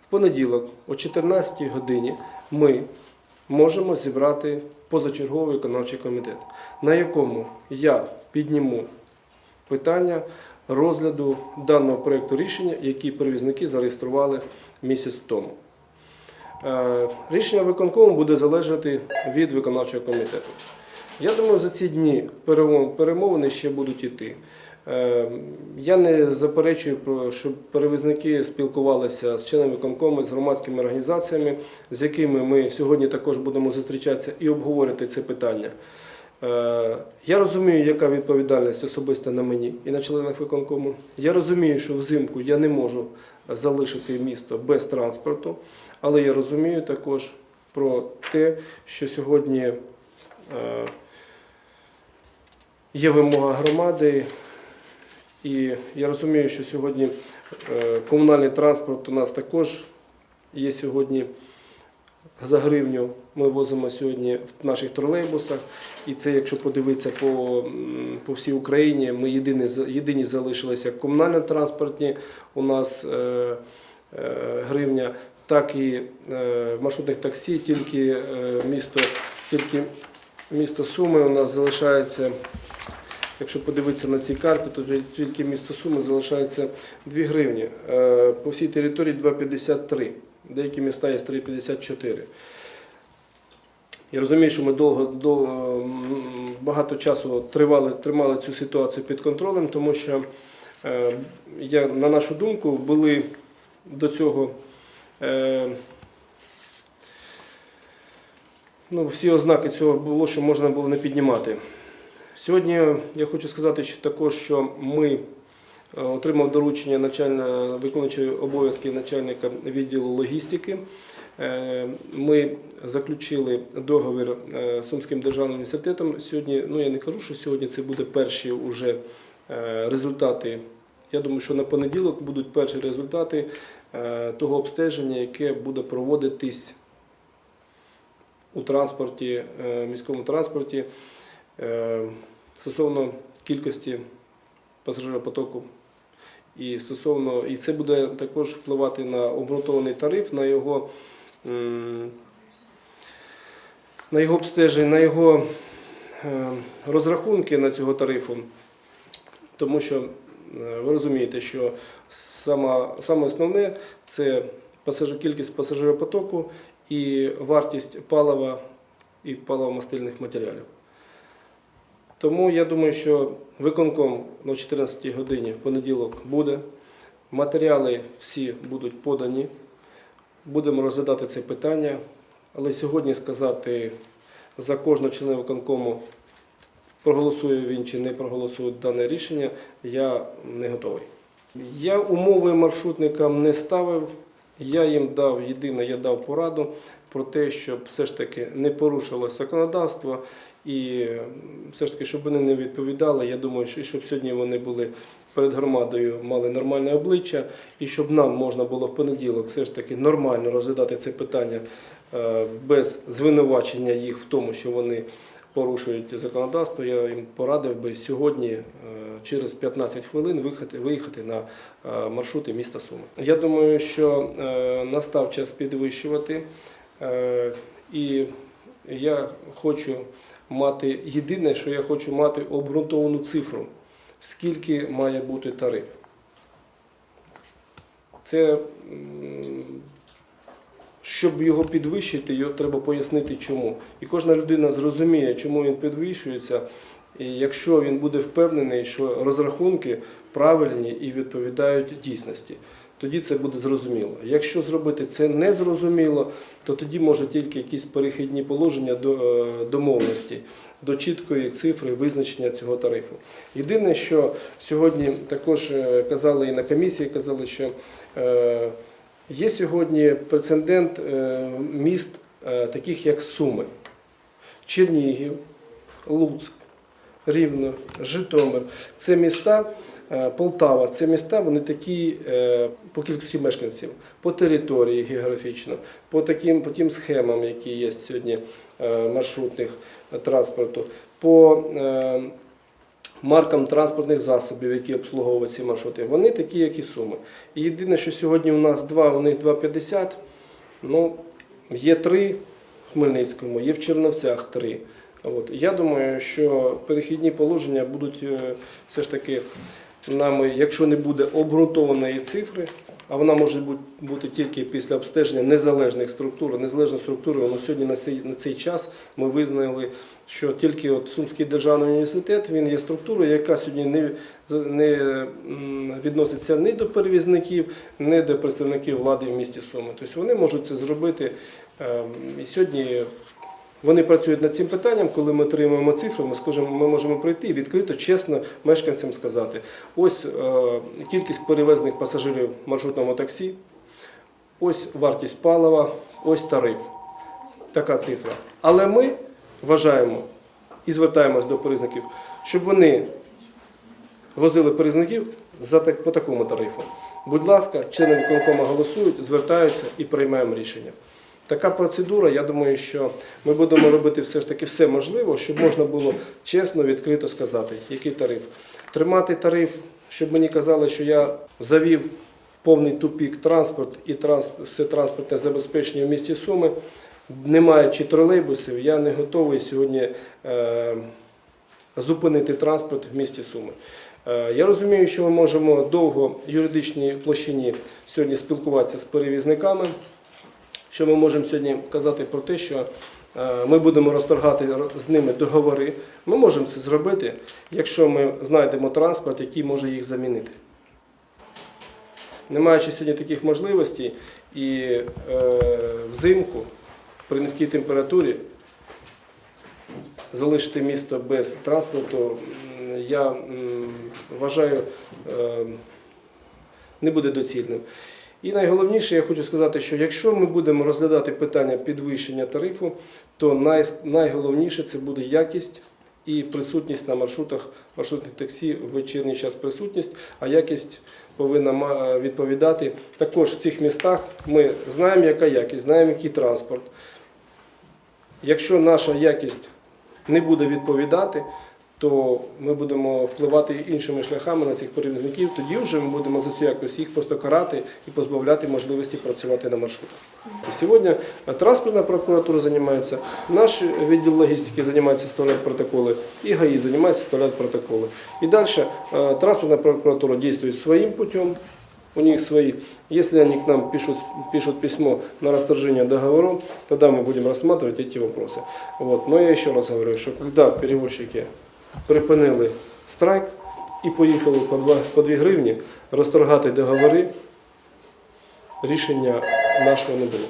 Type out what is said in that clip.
В понеділок о 14 годині ми можемо зібрати позачерговий виконавчий комітет, на якому я підніму питання розгляду даного проєкту рішення, які перевізники зареєстрували місяць тому. Е, Рішення виконкому буде залежати від виконавчого комітету. Я думаю, за ці дні перемовини ще будуть йти. Е, Я не заперечую, щоб перевізники спілкувалися з членами виконкому, з громадськими організаціями, з якими ми сьогодні також будемо зустрічатися і обговорити це питання. Е, Я розумію, яка відповідальність особисто на мені і на членах виконкому. Я розумію, що взимку я не можу залишити місто без транспорту, але я розумію також про те, що сьогодні е, є вимога громади, і я розумію, що сьогодні е, комунальний транспорт у нас також є сьогодні за гривню. Ми возимо сьогодні в наших тролейбусах. І це, якщо подивитися по, по всій Україні, ми єдині, єдині залишилися транспорті. У нас е, е, гривня, так і е, маршрутних таксі, тільки е, місто, тільки місто Суми у нас залишається. Якщо подивитися на ці карти, то тільки місто Суми залишається 2 гривні. Е, По всій території 2,53. Деякі міста є 3,54. Я розумію, що ми довго до, багато часу тривали, тримали цю ситуацію під контролем, тому що, е, я, на нашу думку, були до цього е, ну, всі ознаки цього було, що можна було не піднімати. Сьогодні я хочу сказати, що також, що ми е, отримав доручення начальника виконуючого обов'язки начальника відділу логістики. Е, Ми заключили договір е, з Сумським державним університетом. Сьогодні, ну я не кажу, що сьогодні це буде перші уже результати. Я думаю, що на понеділок будуть перші результати того обстеження, яке буде проводитись у транспорті, міському транспорті стосовно кількості пасажиропотоку. І стосовно, і це буде також впливати на обґрунтований тариф, на його, на його обстеження, на його е, розрахунки на цього тарифу. Тому що е, ви розумієте, що сама, саме основне це пасажир, кількість пасажиропотоку і вартість палива і паливомастильних матеріалів. Тому я думаю, що виконком на 14 годині в понеділок буде. Матеріали всі будуть подані. Будемо розглядати це питання. Але сьогодні сказати за кожного члена виконкому, проголосує він чи не проголосує дане рішення, я не готовий. Я умови маршрутникам не ставив. Я їм дав єдине, я дав пораду про те, щоб все ж таки не порушилось законодавство і все ж таки, щоб вони не відповідали. Я думаю, що щоб сьогодні вони були перед громадою, мали нормальне обличчя, і щоб нам можна було в понеділок все ж таки нормально розглядати це питання е, без звинувачення їх в тому, що вони порушують законодавство. Я їм порадив би сьогодні е, через 15 хвилин виїхати, виїхати на е, маршрути міста Суми. Я думаю, що настав час підвищувати, і я хочу мати єдине, що я хочу мати обґрунтовану цифру, скільки має бути тариф. Це щоб його підвищити, його треба пояснити чому. І кожна людина зрозуміє, чому він підвищується. І якщо він буде впевнений, що розрахунки правильні і відповідають дійсності, тоді це буде зрозуміло. Якщо зробити це незрозуміло, то тоді може тільки якісь перехідні положення до е, домовленості, до чіткої цифри визначення цього тарифу. Єдине, що сьогодні також е, казали і на комісії, казали, що е, Є сьогодні прецедент міст, таких як Суми, Чернігів, Луцьк, Рівно, Житомир. Це міста, Полтава, це міста, вони такі е, по кількості мешканців, по території географічно, по таким по тим схемам, які є сьогодні е, маршрутних е, транспорту, по е, маркам транспортних засобів, які обслуговують ці маршрути, вони такі, як і суми. І єдине, що сьогодні у нас два, у них 2,50, ну, є три в Хмельницькому, є в Черновцях три. От. Я думаю, що перехідні положення будуть е, все ж таки нами, якщо не буде обґрунтованої цифри, а вона може бути, тільки після обстеження незалежних структур. Незалежна структура, воно сьогодні на цей, час ми визнали, що тільки Сумський державний університет він є структурою, яка сьогодні не, не відноситься ні до перевізників, ні до представників влади в місті Суми. Тобто вони можуть це зробити. ем, І сьогодні вони працюють над цим питанням, коли ми отримуємо цифри, ми скажемо, ми можемо прийти і відкрито, чесно мешканцям сказати. Ось е, кількість перевезених пасажирів в маршрутному таксі, ось вартість палива, ось тариф. Така цифра. Але ми вважаємо і звертаємось до перевізників, щоб вони возили перевізників по такому тарифу. Будь ласка, члени виконкому голосують, звертаються і приймаємо рішення. Така процедура, я думаю, що ми будемо робити все ж таки все можливе, щоб можна було чесно, відкрито сказати, який тариф. Тримати тариф, щоб мені казали, що я завів в повний тупік транспорт і все транспортне забезпечення в місті Суми, не маючи тролейбусів, я не готовий сьогодні е, зупинити транспорт в місті Суми. Е, Я розумію, що ми можемо довго в юридичній площині сьогодні спілкуватися з перевізниками що ми можемо сьогодні казати про те, що е, ми будемо розторгати з ними договори. Ми можемо це зробити, якщо ми знайдемо транспорт, який може їх замінити. Не маючи сьогодні таких можливостей і е, взимку при низькій температурі залишити місто без транспорту, я м, вважаю, е, не буде доцільним. І найголовніше, я хочу сказати, що якщо ми будемо розглядати питання підвищення тарифу, то най, найголовніше це буде якість і присутність на маршрутах маршрутних таксі в вечірній час присутність, а якість повинна відповідати. Також в цих містах ми знаємо, яка якість, знаємо, який транспорт. Якщо наша якість не буде відповідати, то ми будемо впливати іншими шляхами на цих перевізників. Тоді вже ми будемо за цю якість їх просто карати і позбавляти можливості працювати на маршрутах. І сьогодні транспортна прокуратура займається, наш відділ логістики займається составляють протоколи, і ГАІ займається составляють протоколи. І далі е, транспортна прокуратура дійствує своїм путем, у них свои. Если они к нам пишут, пишут письмо на расторжение договоров, тогда мы будем рассматривать эти вопросы. Вот. Но я еще раз говорю, что когда перевозчики припинили страйк і поїхали по 2, по 2 гривні розторгати договори, рішення нашого не було.